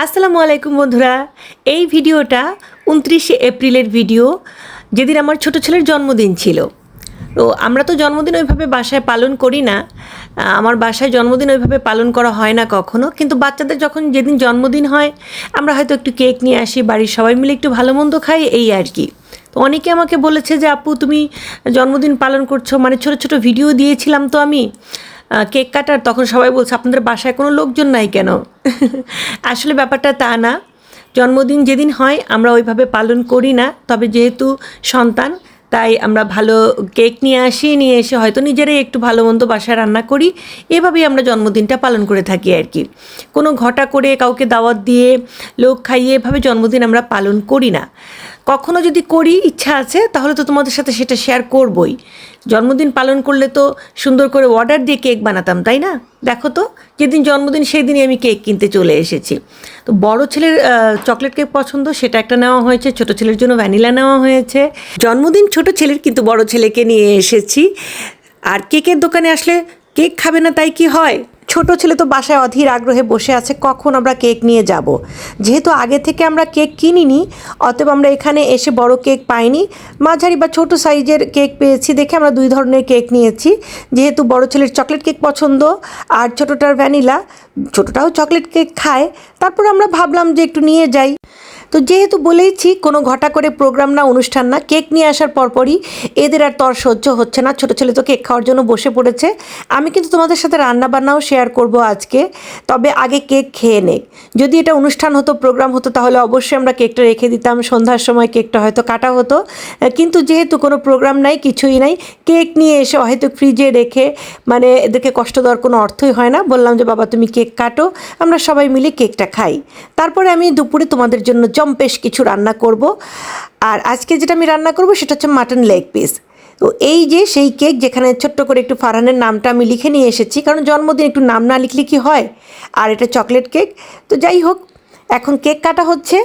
আসসালামু আলাইকুম বন্ধুরা। এই ভিডিওটা উনত্রিশে এপ্রিলের ভিডিও, যেদিন আমার ছোট ছেলের জন্মদিন ছিল। তো আমরা তো জন্মদিন ওইভাবে বাসায় পালন করি না। আমার বাসায় জন্মদিন ওইভাবে পালন করা হয় না কখনো। কিন্তু বাচ্চাদের যখন যেদিন জন্মদিন হয়, আমরা হয়তো একটু কেক নিয়ে আসি, বাড়ির সবাই মিলে একটু ভালো মন্দ খাই, এই আর কি। তো অনেকে আমাকে বলেছে যে, আপু, তুমি জন্মদিন পালন করছ? মানে ছোট ছোট ভিডিও দিয়েছিলাম তো আমি। কেক কাটার, তখন সবাই বলছে, আপনাদের বাসায় কোনো লোকজন নাই কেন? আসলে ব্যাপারটা তা না। জন্মদিন যেদিন হয়, আমরা ওইভাবে পালন করি না। তবে যেহেতু সন্তান, তাই আমরা ভালো কেক নিয়ে আসি, নিয়ে এসে হয়তো নিজেরাই একটু ভালো মন্দ বাসায় রান্না করি। এভাবেই আমরা জন্মদিনটা পালন করে থাকি আর কি। কোনো ঘটা করে কাউকে দাওয়াত দিয়ে, লোক খাইয়ে এভাবে জন্মদিন আমরা পালন করি না। কখনো যদি করি ইচ্ছা আছে, তাহলে তো তোমাদের সাথে সেটা শেয়ার করবই। জন্মদিন পালন করলে তো সুন্দর করে অর্ডার দিয়ে কেক বানাতাম, তাই না? দেখো তো, যেদিন জন্মদিন সেই দিনই আমি কেক কিনতে চলে এসেছি। তো বড় ছেলের চকলেট কেক পছন্দ, সেটা একটা নেওয়া হয়েছে, ছোট ছেলের জন্য ভ্যানিলা নেওয়া হয়েছে। জন্মদিন ছোট ছেলের কিন্তু বড় ছেলেকে নিয়ে এসেছি। আর কেকের দোকানে আসলে কেক খাবে না তাই কি হয়? ছোট ছেলে তো বাসায় অধীর আগ্রহে বসে আছে, কখন আমরা কেক নিয়ে যাব? যেহেতু আগে থেকে আমরা কেক কিনিনি, অতএব আমরা এখানে এসে বড় কেক পাইনি। মাঝারি বা ছোট সাইজের কেক পেয়েছি দেখে আমরা দুই ধরনের কেক নিয়েছি। যেহেতু বড় ছেলের চকলেট কেক পছন্দ, আর ছোটটার ভ্যানিলা, ছোটটাও চকলেট কেক খায়। তারপর আমরা ভাবলাম যে একটু নিয়ে যাই। তো যেহেতু বলেইছি, কোনো ঘটা করে প্রোগ্রাম না, অনুষ্ঠান না কেক নিয়ে আসার পরপরই এদের আর তর সহ্য হচ্ছে না। ছোটো ছেলে তো কেক খাওয়ার জন্য বসে পড়েছে। আমি কিন্তু তোমাদের সাথে রান্না বান্নাও শেয়ার করব আজকে। তবে আগে কেক খেয়ে নেক যদি এটা অনুষ্ঠান হতো প্রোগ্রাম হতো, তাহলে অবশ্যই আমরা কেকটা রেখে দিতাম। সন্ধ্যার সময় কেকটা হয়তো কাটা হতো। কিন্তু যেহেতু কোনো প্রোগ্রাম নাই, কিছুই নাই কেক নিয়ে এসে হয়তো ফ্রিজে রেখে মানে এদেরকে কষ্ট দেওয়ার কোনো অর্থই হয় না। বললাম যে, বাবা, তুমি কেক কাটো। আমরা সবাই মিলে কেকটা খাই। তারপরে আমি দুপুরে তোমাদের জন্য জম্পেশ কিছু রান্না করব আর আজকে যেটা আমি রান্না করব সেটা হচ্ছে মাটন লেগ পিস তো এই যে সেই কেক যেখানে ছোট্ট করে একটু ফারহানের নামটা আমি লিখে নিয়ে এসেছি কারণ জন্মদিন একটু নাম না লিখলে কি হয় আর এটা চকলেট কেক তো যাই হোক এখন কেক কাটা হচ্ছে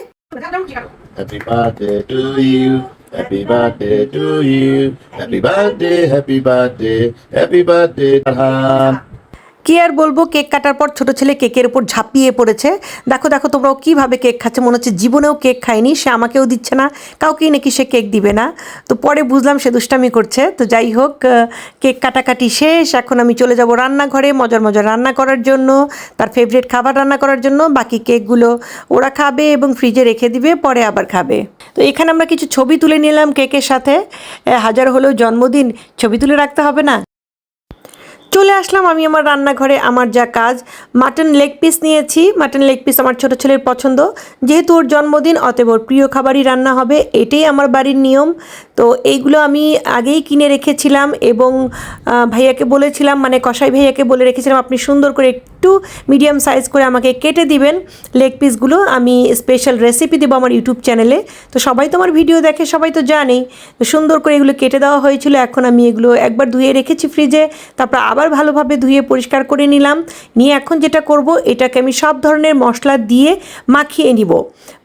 Happy birthday to you. Happy birthday. Happy birthday, happy birthday. কি আর বলব, কেক কাটার পর ছোট ছেলে কেকের উপর ঝাঁপিয়ে পড়েছে। দেখো দেখো তোমরাও কীভাবে কেক খাচ্ছে, মনে হচ্ছে জীবনেও কেক খায়নি, সে আমাকেও দিচ্ছে না, কাউকেই নাকি সে কেক দিবে না। তো পরে বুঝলাম সে দুষ্টামি করছে। তো যাই হোক কেক কাটাকাটি শেষ, এখন আমি চলে যাব রান্নাঘরে মজার মজার রান্না করার জন্য, তার ফেভারিট খাবার রান্না করার জন্য। বাকি কেকগুলো ওরা খাবে এবং ফ্রিজে রেখে দিবে, পরে আবার খাবে। তো এখানে আমরা কিছু ছবি তুলে নিলাম কেকের সাথে। হাজার হলেও জন্মদিন, ছবি তুলে রাখতে হবে না? চলে আসলাম আমি আমার রান্নাঘরে আমার যা কাজ। মাটন লেগ পিস নিয়েছি। মাটন লেগ পিস আমার ছোট ছেলের পছন্দ। যেহেতু ওর জন্মদিন, অতএব ওর প্রিয় খাবারই রান্না হবে। এটাই আমার বাড়ির নিয়ম। তো এইগুলো আমি আগেই কিনে রেখেছিলাম এবং ভাইয়াকে বলেছিলাম মানে কসাই ভাইয়াকে বলে রেখেছিলাম, আপনি সুন্দর করে একটু মিডিয়াম সাইজ করে আমাকে কেটে দিবেন লেগ পিসগুলো আমি স্পেশাল রেসিপি দেবো আমার ইউটিউব চ্যানেলে তো সবাই তো আমার ভিডিও দেখে, সবাই তো জানেই। তো সুন্দর করে এগুলো কেটে দেওয়া হয়েছিল। এখন আমি এগুলো একবার ধুয়ে রেখেছি ফ্রিজে তারপর আবার ভালোভাবে ধুয়ে পরিষ্কার করে নিলাম। নিয়ে এখন যেটা করব, এটাকে আমি সব ধরনের মশলা দিয়ে মাখিয়ে নিব।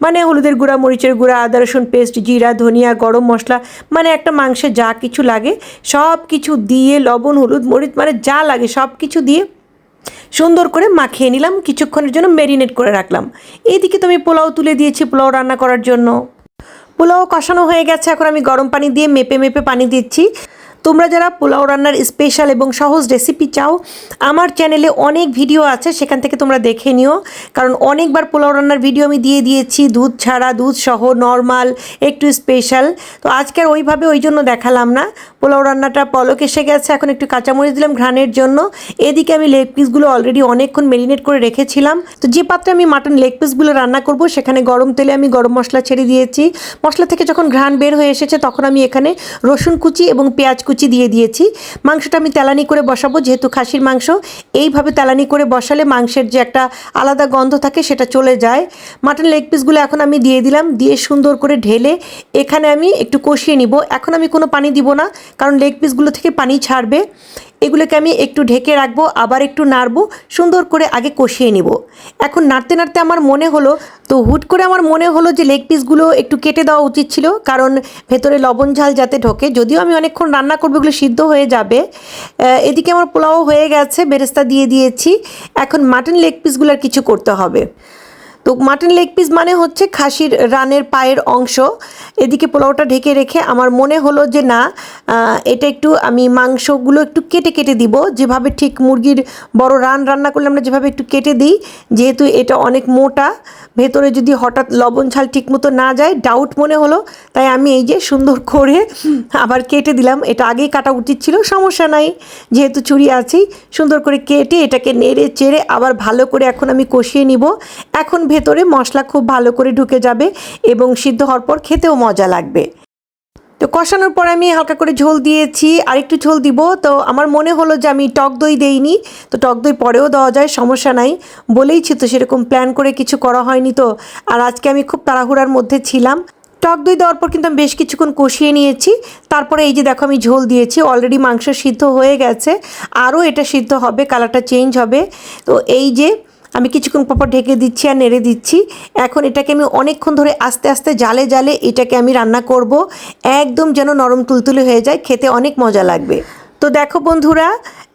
মানে হলুদের গুঁড়া, মরিচের গুঁড়া, আদা, রসুন পেস্ট, জিরা, ধনিয়া, গরম মশলা মানে একটা মাংসে যা কিছু লাগে, সব কিছু দিয়ে লবণ, হলুদ, মরিচ মানে যা লাগে সব কিছু দিয়ে সুন্দর করে মাখিয়ে নিলাম। কিছুক্ষণের জন্য ম্যারিনেট করে রাখলাম। এইদিকে তো আমি পোলাও তুলে দিয়েছি পোলাও রান্না করার জন্য। পোলাও কষানো হয়ে গেছে। এখন আমি গরম পানি দিয়ে মেপে মেপে পানি দিচ্ছি। তোমরা যারা পোলাও রান্নার স্পেশাল এবং সহজ রেসিপি চাও, আমার চ্যানেলে অনেক ভিডিও আছে, সেখান থেকে তোমরা দেখে নিও। কারণ অনেকবার পোলাও রান্নার ভিডিও আমি দিয়ে দিয়েছি, দুধ ছাড়া, দুধ সহ নর্মাল একটু স্পেশাল তো আজকে আর ওইভাবে ওই জন্য দেখালাম না। পোলাও রান্নাটা পলক এসে গেছে, এখন একটু কাঁচামরিচ দিলাম ঘ্রাণের জন্য। এদিকে আমি লেগ পিসগুলো অলরেডি অনেকক্ষণ মেরিনেট করে রেখেছিলাম। তো যে পাত্রে আমি মাটন লেগ পিসগুলো রান্না করব, সেখানে গরম তেলে আমি গরম মশলা ছেড়ে দিয়েছি। মশলা থেকে যখন ঘ্রাণ বের হয়ে এসেছে, তখন আমি এখানে রসুন কুচি এবং পেঁয়াজ কুচি দিয়ে দিয়েছি। মাংসটা আমি তেলানি করে বসাবো, যেহেতু খাসির মাংস। এইভাবে তেলানি করে বসালে মাংসের যে একটা আলাদা গন্ধ থাকে সেটা চলে যায়। মাটন লেগ পিসগুলো এখন আমি দিয়ে দিলাম, দিয়ে সুন্দর করে ঢেলে এখানে আমি একটু কষিয়ে নিব। এখন আমি কোনো পানি দিব না, কারণ লেগ পিসগুলো থেকে পানি ছাড়বে। এগুলোকে আমি একটু ঢেকে রাখব, আবার একটু নাড়বো, সুন্দর করে আগে কষিয়ে নিব। এখন নাড়তে নাড়তে আমার মনে হলো, তো হুট করে আমার মনে হলো যে লেগ পিসগুলো একটু কেটে দেওয়া উচিত ছিল, কারণ ভেতরে লবণ ঝাল যাতে ঢোকে। যদিও আমি অনেকক্ষণ রান্না করব, এগুলো সিদ্ধ হয়ে যাবে। এদিকে আমার পোলাও হয়ে গেছে, বেরেস্তা দিয়ে দিয়েছি। এখন মাটন লেগ পিসগুলো আর কিছু করতে হবে। তো মাটন লেগ পিস মানে হচ্ছে খাসির রানের পায়ের অংশ। এদিকে পোলাওটা ঢেকে রেখে আমার মনে হলো যে না এটা একটু আমি মাংসগুলো একটু কেটে কেটে দিব। যেভাবে ঠিক মুরগির বড় রান রান্না করলে আমরা যেভাবে একটু কেটে দিই, যেহেতু এটা অনেক মোটা, ভেতরে যদি হঠাৎ লবণ ঝাল ঠিকমতো না যায় ডাউট মনে হলো, তাই আমি এই যে সুন্দর করে আবার কেটে দিলাম। এটা আগেই কাটা উচিত ছিল, সমস্যা নাই, যেহেতু চুরি আছেই সুন্দর করে কেটে এটাকে নেড়ে চেড়ে আবার ভালো করে এখন আমি কষিয়ে নিব। এখন ভেতরে মশলা খুব ভালো করে ঢুকে যাবে এবং সিদ্ধ হওয়ার পর খেতেও মজা লাগবে। তো কষানোর পর আমি হালকা করে ঝোল দিয়েছি আর একটু ঝোল দিব। তো আমার মনে হলো যে আমি টক দই দেইনি, তো টক দই পরেও দেওয়া যায়, সমস্যা নাই। বলেইছি তো সেরকম প্ল্যান করে কিছু করা হয়নি তো। আর আজকে আমি খুব তাড়াহুড়ার মধ্যে ছিলাম। টক দই দেওয়ার পর কিন্তু আমি বেশ কিছুক্ষণ কষিয়ে নিয়েছি। তারপরে এই যে দেখো আমি ঝোল দিয়েছি অলরেডি মাংস সিদ্ধ হয়ে গেছে। আরও এটা সিদ্ধ হবে কালারটা চেঞ্জ হবে। তো এই যে আমি কিছুক্ষণ পর পর ঢেকে দিচ্ছি আর নেড়ে দিচ্ছি। এখন এটাকে আমি অনেকক্ষণ ধরে আস্তে আস্তে জালে জালে এটাকে আমি রান্না করব। একদম যেন নরম তুলতুলে হয়ে যায়, খেতে অনেক মজা লাগবে। তো দেখো বন্ধুরা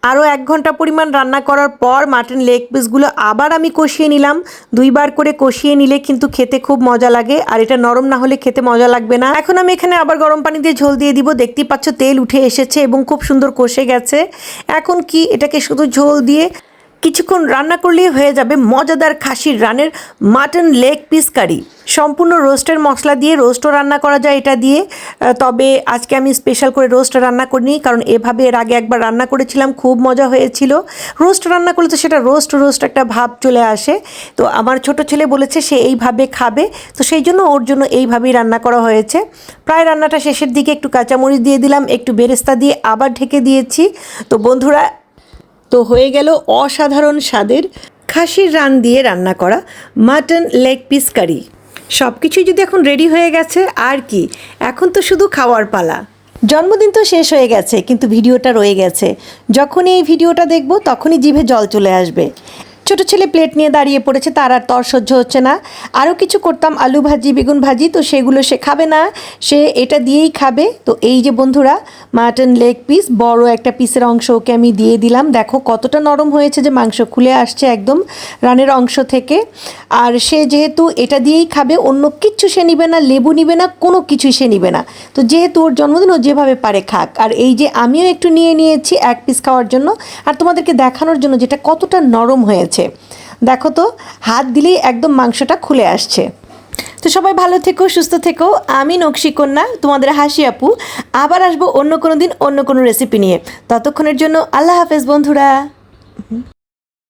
আরও এক ঘণ্টা পরিমাণ রান্না করার পর মাটন লেগ পিসগুলো আবার আমি কষিয়ে নিলাম। দুইবার করে কষিয়ে নিলে কিন্তু খেতে খুব মজা লাগে, আর এটা নরম না হলে খেতে মজা লাগবে না। এখন আমি এখানে আবার গরম পানি দিয়ে ঝোল দিয়ে দিব। দেখতেই পাচ্ছ তেল উঠে এসেছে এবং খুব সুন্দর কষে গেছে। এখন কি এটাকে শুধু ঝোল দিয়ে কিছুক্ষণ রান্না করলেই হয়ে যাবে মজাদার খাসির রানের মাটন লেগ পিস কারি। সম্পূর্ণ রোস্টের মশলা দিয়ে রোস্টও রান্না করা যায় এটা দিয়ে। তবে আজকে আমি স্পেশাল করে রোস্ট রান্না করিনি, কারণ এভাবে এর আগে একবার রান্না করেছিলাম, খুব মজা হয়েছিল। রোস্ট রান্না করলে তো সেটা রোস্ট রোস্ট একটা ভাব চলে আসে। তো আমার ছোট ছেলে বলেছে সে এইভাবে খাবে, তো সেই জন্য ওর জন্য এইভাবেই রান্না করা হয়েছে। প্রায় রান্নাটা শেষের দিকে একটু কাঁচামরিচ দিয়ে দিলাম, একটু বেরেস্তা দিয়ে আবার ঢেকে দিয়েছি। তো বন্ধুরা তো হয়ে গেল অসাধারণ স্বাদের খাসির রান দিয়ে রান্না করা মাটন লেগ পিস কারি। সব কিছুই যদি এখন রেডি হয়ে গেছে, আর কি? এখন তো শুধু খাওয়ার পালা। জন্মদিন তো শেষ হয়ে গেছে, কিন্তু ভিডিওটা রয়ে গেছে। যখনই এই ভিডিওটা দেখব, তখনই জিভে জল চলে আসবে। ছোট ছেলে প্লেট নিয়ে দাঁড়িয়ে পড়েছে, তার আর তর সহ্য হচ্ছে না। আরও কিছু করতাম, আলু ভাজি, বেগুন ভাজি, তো সেগুলো সে খাবে না। সে এটা দিয়েই খাবে। তো এই যে বন্ধুরা মাটন লেগ পিস বড় একটা পিসের অংশ ওকে আমি দিয়ে দিলাম। দেখো কতটা নরম হয়েছে যে মাংস খুলে আসছে একদম রানের অংশ থেকে। আর সে যেহেতু এটা দিয়েই খাবে, অন্য কিচ্ছু সে নিবে না, লেবু নিবে না, কোনো কিছুই সে নিবে না। তো যেহেতু ওর জন্মদিন, ও যেভাবে পারে খাক। আর এই যে আমিও একটু নিয়ে নিয়েছি এক পিস খাওয়ার জন্য। আর তোমাদেরকে দেখানোর জন্য যেটা কতটা নরম হয়েছে। দেখো তো, হাত দিলেই একদম মাংসটা খুলে আসছে। তো সবাই ভালো থেকো, সুস্থ থেকো। আমি নকশি কন্যা, তোমাদের হাসি আপু। আবার আসব অন্য কোনো দিন অন্য কোনো রেসিপি নিয়ে। ততক্ষণের জন্য আল্লাহ হাফেজ বন্ধুরা।